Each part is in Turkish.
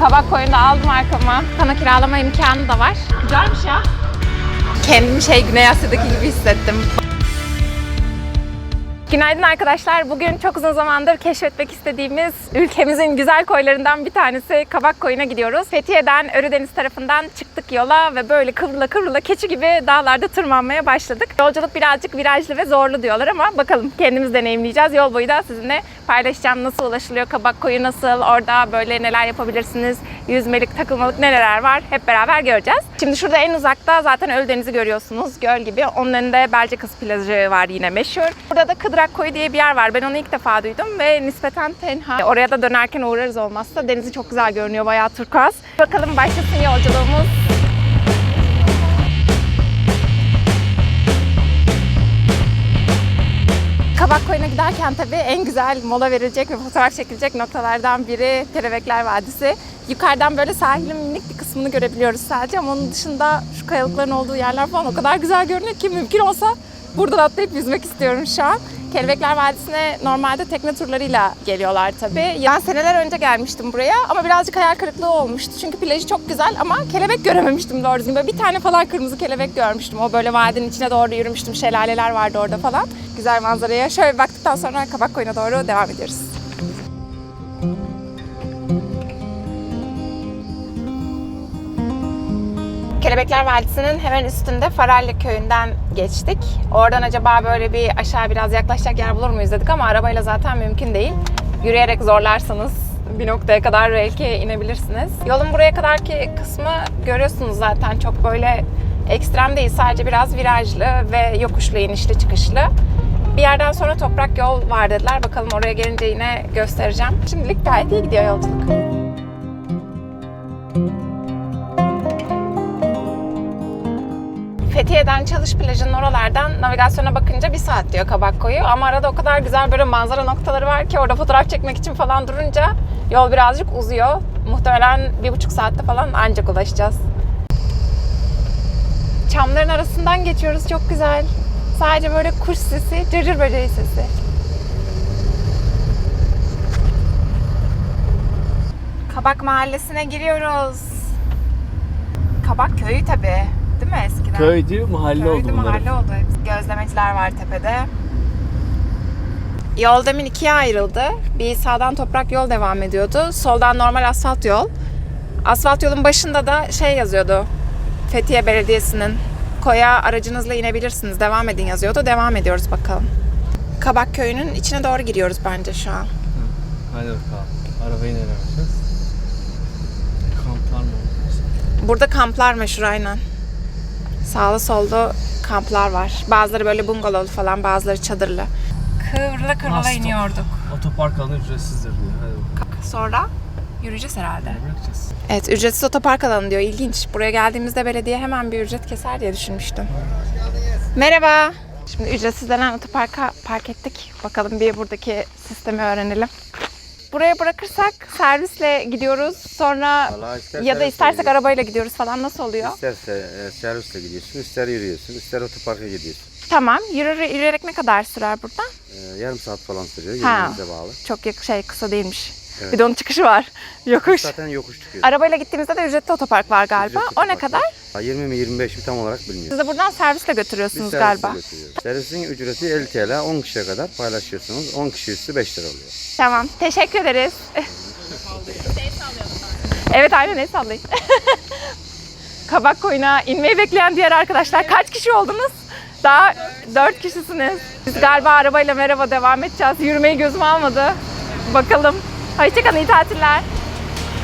Kabak koyunda aldım arkama. Kana kiralama imkanı da var. Güzelmiş ya. Kendimi şey Güney Asya'daki gibi hissettim. Günaydın arkadaşlar. Bugün çok uzun zamandır keşfetmek istediğimiz ülkemizin güzel koylarından bir tanesi Kabak Koyu'na gidiyoruz. Fethiye'den Ölüdeniz tarafından çıktık yola ve böyle kıvrıla kıvrıla keçi gibi dağlarda tırmanmaya başladık. Yolculuk birazcık virajlı ve zorlu diyorlar ama bakalım kendimiz deneyimleyeceğiz. Yol boyu da sizinle paylaşacağım nasıl ulaşılıyor, Kabak Koyu nasıl, orada böyle neler yapabilirsiniz, yüzmelik, takılmalık neler var hep beraber göreceğiz. Şimdi şurada en uzakta zaten Ölüdeniz'i görüyorsunuz göl gibi. Onun önünde Belce Kız plajı var yine meşhur. Burada da Kıdrak Koyu diye bir yer var. Ben onu ilk defa duydum ve nispeten tenha. Oraya da dönerken uğrarız olmazsa. Denizi çok güzel görünüyor. Bayağı turkuaz. Bakalım başlasın yolculuğumuz. Kabak Koyu'na giderken tabii en güzel mola verilecek ve fotoğraf çekilecek noktalardan biri Kelebekler Vadisi. Yukarıdan böyle sahilin minik bir kısmını görebiliyoruz sadece ama onun dışında şu kayalıkların olduğu yerler falan o kadar güzel görünüyor ki mümkün olsa buradan atlayıp yüzmek istiyorum şu an. Kelebekler Vadisi'ne normalde tekne turlarıyla geliyorlar tabii. Ben seneler önce gelmiştim buraya ama birazcık hayal kırıklığı olmuştu. Çünkü plajı çok güzel ama kelebek görememiştim doğru düzgün. Böyle bir tane falan kırmızı kelebek görmüştüm. O böyle vadinin içine doğru yürümüştüm. Şelaleler vardı orada falan. Güzel manzaraya şöyle baktıktan sonra Kabak Koyu'na doğru devam ediyoruz. Kelebekler Vadisi'nin hemen üstünde Faralli köyünden geçtik. Oradan acaba böyle bir aşağı biraz yaklaşacak yer bulur muyuz dedik ama arabayla zaten mümkün değil. Yürüyerek zorlarsanız bir noktaya kadar belki inebilirsiniz. Yolun buraya kadarki kısmı görüyorsunuz zaten çok böyle ekstrem değil. Sadece biraz virajlı ve yokuşlu, inişli, çıkışlı. Bir yerden sonra toprak yol var dediler. Bakalım oraya gelince yine göstereceğim. Şimdilik gayet iyi gidiyor yolculuk. Fethiye'den Çalış plajının oralardan navigasyona bakınca bir saat diyor Kabak Koyu. Ama arada o kadar güzel böyle manzara noktaları var ki orada fotoğraf çekmek için falan durunca yol birazcık uzuyor. Muhtemelen bir buçuk saatte falan ancak ulaşacağız. Çamların arasından geçiyoruz çok güzel. Sadece böyle kuş sesi, cırcır böceği sesi. Kabak Mahallesi'ne giriyoruz. Kabak köyü tabii. Değil mi eskiden? Köydü, mahalle Köydü, oldu bunlar. mahalle oldu. Gözlemeciler var tepede. Yol demin ikiye ayrıldı. Bir sağdan toprak yol devam ediyordu. Soldan normal asfalt yol. Asfalt yolun başında da şey yazıyordu. Fethiye Belediyesi'nin koya aracınızla inebilirsiniz. Devam edin yazıyordu. Devam ediyoruz bakalım. Kabak köyünün içine doğru giriyoruz bence şu an. Hadi bakalım. Arabayı nereye? Kamplar mı? Burada kamplar meşhur aynen. Sağlı solda kamplar var. Bazıları böyle bungalovlu falan, bazıları çadırlı. Kıvrıla kıvrıla Nasıl? iniyorduk. Otopark alanı ücretsizdir diyor. Sonra yürüyeceğiz herhalde. Bırakacağız? Evet, ücretsiz otopark alanı diyor. İlginç. Buraya geldiğimizde belediye hemen bir ücret keser diye düşünmüştüm. Merhaba. Şimdi ücretsiz denen otoparka park ettik. Bakalım bir buradaki sistemi öğrenelim. Buraya bırakırsak servisle gidiyoruz. Sonra Vallahi ister ya da servisle istersek gidiyorsun, arabayla gidiyoruz falan nasıl oluyor? İsterse e, servisle gidiyorsun, ister yürüyorsun, ister otoparka gidiyorsun. Tamam. Yürü, yürüyerek ne kadar sürer burada? E, yarım saat falan sürüyor, Ha. bağlı. Çok yak- şey kısa değilmiş. Evet. Bir de onun çıkışı var. Yokuş. Zaten yokuş çıkıyor. Arabayla gittiğimizde de ücretli otopark var galiba. Ücretli o ne kadar? var. Ha, 20 mi 25 mi tam olarak bilmiyorum. Siz de buradan servisle Biz götürüyorsunuz servisle galiba. götürüyoruz. Servisin ücreti 50 TL, 10 kişiye kadar paylaşıyorsunuz. 10 kişi üstü 5 lira oluyor. Tamam. Teşekkür ederiz. evet aynen el sallayın. Kabak koyuna inmeyi bekleyen diğer arkadaşlar kaç kişi oldunuz? Daha dört kişisiniz. Biz galiba arabayla merhaba devam edeceğiz. Yürümeyi gözüm almadı. Bakalım. Hoşçakalın iyi tatiller.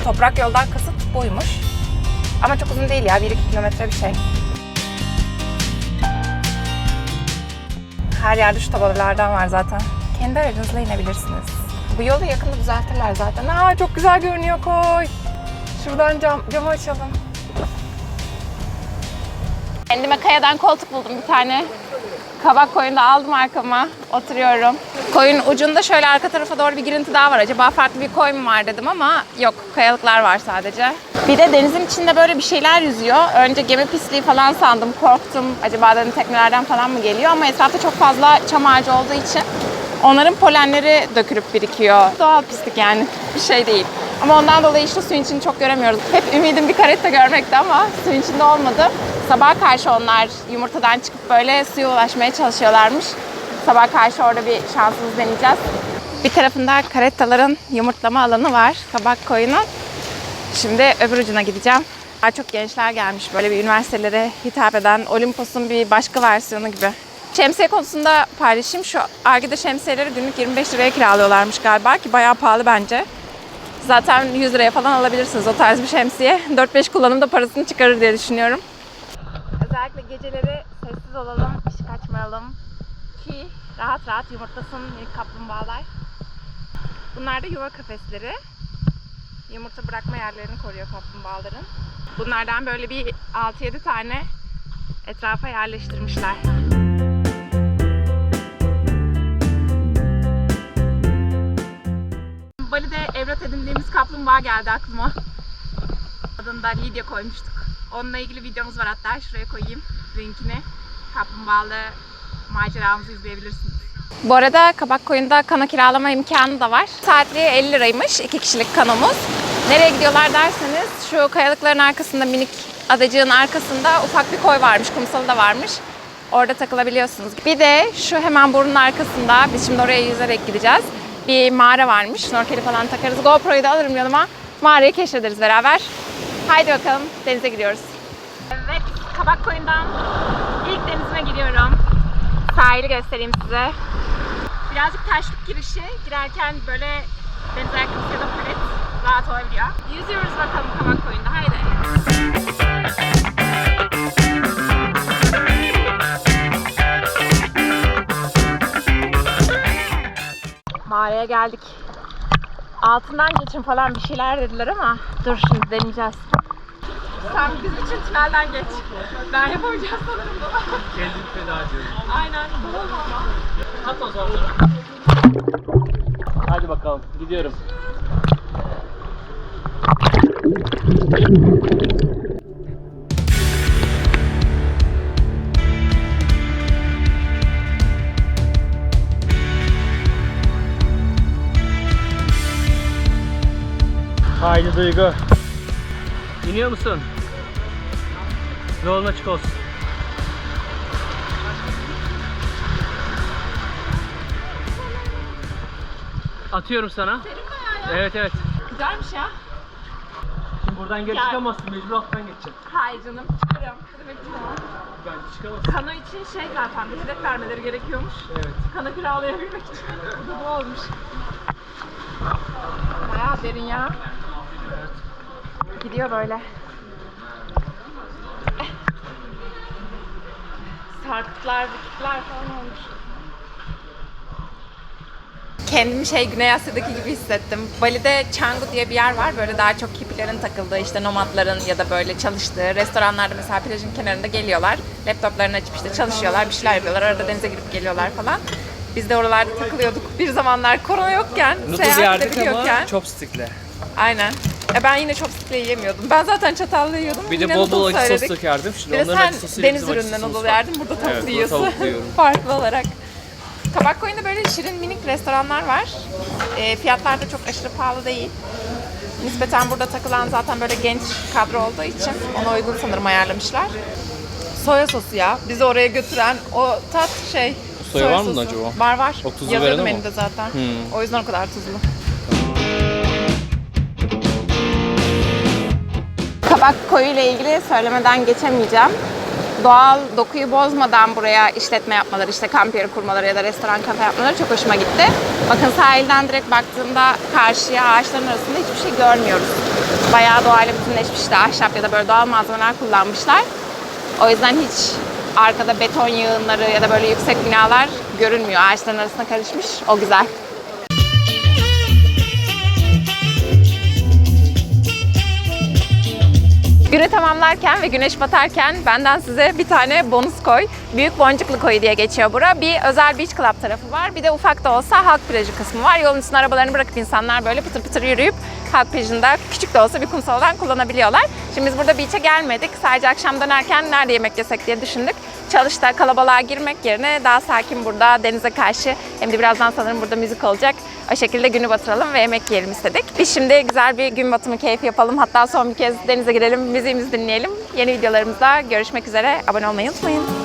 Toprak yoldan kasıt buymuş. Ama çok uzun değil ya. 1-2 kilometre bir şey. Her yerde şu tabelalardan var zaten. Kendi aracınızla inebilirsiniz. Bu yolu yakında düzeltirler zaten. Aa çok güzel görünüyor koy. Şuradan cam, camı açalım. Kendime kayadan koltuk buldum bir tane. Kabak koyunda aldım arkama. Oturuyorum. Koyun ucunda şöyle arka tarafa doğru bir girinti daha var. Acaba farklı bir koy mu var dedim ama yok. Kayalıklar var sadece. Bir de denizin içinde böyle bir şeyler yüzüyor. Önce gemi pisliği falan sandım. Korktum. Acaba dedim teknelerden falan mı geliyor? Ama etrafta çok fazla çam ağacı olduğu için onların polenleri dökülüp birikiyor. Doğal pislik yani. Bir şey değil. Ama ondan dolayı işte suyun içini çok göremiyoruz. Hep ümidim bir karetta görmekti ama suyun içinde olmadı. Sabah karşı onlar yumurtadan çıkıp böyle suya ulaşmaya çalışıyorlarmış. Sabah karşı orada bir şansımız deneyeceğiz. Bir tarafında karettaların yumurtlama alanı var. Kabak koyunun. Şimdi öbür ucuna gideceğim. Daha çok gençler gelmiş böyle bir üniversitelere hitap eden Olimpos'un bir başka versiyonu gibi. Şemsiye konusunda paylaşayım. Şu Arge'de şemsiyeleri günlük 25 liraya kiralıyorlarmış galiba ki bayağı pahalı bence. Zaten 100 liraya falan alabilirsiniz o tarz bir şemsiye. 4-5 kullanımda parasını çıkarır diye düşünüyorum. Geceleri sessiz olalım, ışık açmayalım ki rahat rahat yumurtlasın minik kaplumbağalar. Bunlar da yuva kafesleri. Yumurta bırakma yerlerini koruyor kaplumbağaların. Bunlardan böyle bir 6-7 tane etrafa yerleştirmişler. Bali'de evlat edindiğimiz kaplumbağa geldi aklıma. Adını da Lydia koymuştuk. Onunla ilgili videomuz var hatta şuraya koyayım linkini. Kaplumbağalı maceramızı izleyebilirsiniz. Bu arada Kabak Koyun'da kano kiralama imkanı da var. Saatliği 50 liraymış, 2 kişilik kanomuz. Nereye gidiyorlar derseniz şu kayalıkların arkasında minik adacığın arkasında ufak bir koy varmış, kumsalı da varmış. Orada takılabiliyorsunuz. Bir de şu hemen burnun arkasında, biz şimdi oraya yüzerek gideceğiz. Bir mağara varmış, snorkeli falan takarız. GoPro'yu da alırım yanıma. Mağarayı keşfederiz beraber. Haydi bakalım denize gidiyoruz. Kabak Koyun'dan ilk denizime giriyorum. Sahili göstereyim size. Birazcık taşlık girişi. Girerken böyle deniz ayakkabısı ya da palet rahat olabiliyor. Yüzüyoruz bakalım Kabak Koyun'da. Haydi. Mağaraya geldik. Altından geçin falan bir şeyler dediler ama dur şimdi deneyeceğiz. Sen bizim için tünelden geç. Ben yapamayacağım sanırım bunu. Kendimi feda ediyorum. Aynen. Boğulma ama. At o zaman. Hadi bakalım gidiyorum. Haydi Duygu. İniyor musun? Yolun açık olsun. Atıyorum sana. Evet evet. Güzelmiş ya. Şimdi buradan geri Ya. çıkamazsın. Mecbur alttan geçeceksin. Hayır canım çıkarım. Ne demek? Bence çıkamazsın. Kano için şey zaten hedef vermeleri gerekiyormuş. Evet. Kano kiralayabilmek için. Bu da bu olmuş. Bayağı derin ya. Gidiyor böyle. Sarkıtlar, bükükler falan olmuş. Kendimi şey Güney Asya'daki gibi hissettim. Bali'de Canggu diye bir yer var. Böyle daha çok hippilerin takıldığı, işte nomadların ya da böyle çalıştığı restoranlarda mesela plajın kenarında geliyorlar. Laptoplarını açıp işte çalışıyorlar, bir şeyler yapıyorlar. Arada denize girip geliyorlar falan. Biz de oralarda takılıyorduk. Bir zamanlar korona yokken, seyahat edebiliyorken. chopstick'le. Aynen. E ben yine chopstick'le yiyemiyordum. Ben zaten çatalla yiyordum. Bir de Yine bol bol noodle acı sos söyledik. dökerdim. Şimdi Bir de onların sen acı deniz ürününden var. yerdin. Burada tavuk Evet, burada yiyorsun. tavuk yiyorum. Farklı olarak. Kabak koyunda böyle şirin minik restoranlar var. E, fiyatlar da çok aşırı pahalı değil. Nispeten burada takılan zaten böyle genç kadro olduğu için ona uygun sanırım ayarlamışlar. Soya sosu ya. Bizi oraya götüren o tat şey. Soya var mı acaba? Var var. O tuzu Yazıyordu veren menüde zaten. Hmm. O yüzden o kadar tuzlu. Kabak koyu ile ilgili söylemeden geçemeyeceğim. Doğal dokuyu bozmadan buraya işletme yapmaları, işte kamp yeri kurmaları ya da restoran kafe yapmaları çok hoşuma gitti. Bakın sahilden direkt baktığımda karşıya ağaçların arasında hiçbir şey görmüyoruz. Bayağı doğayla bütünleşmiş işte ahşap ya da böyle doğal malzemeler kullanmışlar. O yüzden hiç arkada beton yığınları ya da böyle yüksek binalar görünmüyor. Ağaçların arasına karışmış. O güzel. Günü tamamlarken ve güneş batarken benden size bir tane bonus koy. Büyük Boncuklu Koyu diye geçiyor bura. Bir özel beach club tarafı var. Bir de ufak da olsa halk plajı kısmı var. Yolun üstüne arabalarını bırakıp insanlar böyle pıtır pıtır yürüyüp halk plajında küçük de olsa bir kumsaldan kullanabiliyorlar. Şimdi biz burada beach'e gelmedik. Sadece akşam dönerken nerede yemek yesek diye düşündük. Çalışta kalabalığa girmek yerine daha sakin burada denize karşı hem de birazdan sanırım burada müzik olacak. O şekilde günü batıralım ve yemek yiyelim istedik. Biz şimdi güzel bir gün batımı keyfi yapalım. Hatta son bir kez denize girelim, müziğimizi dinleyelim. Yeni videolarımızda görüşmek üzere. Abone olmayı unutmayın.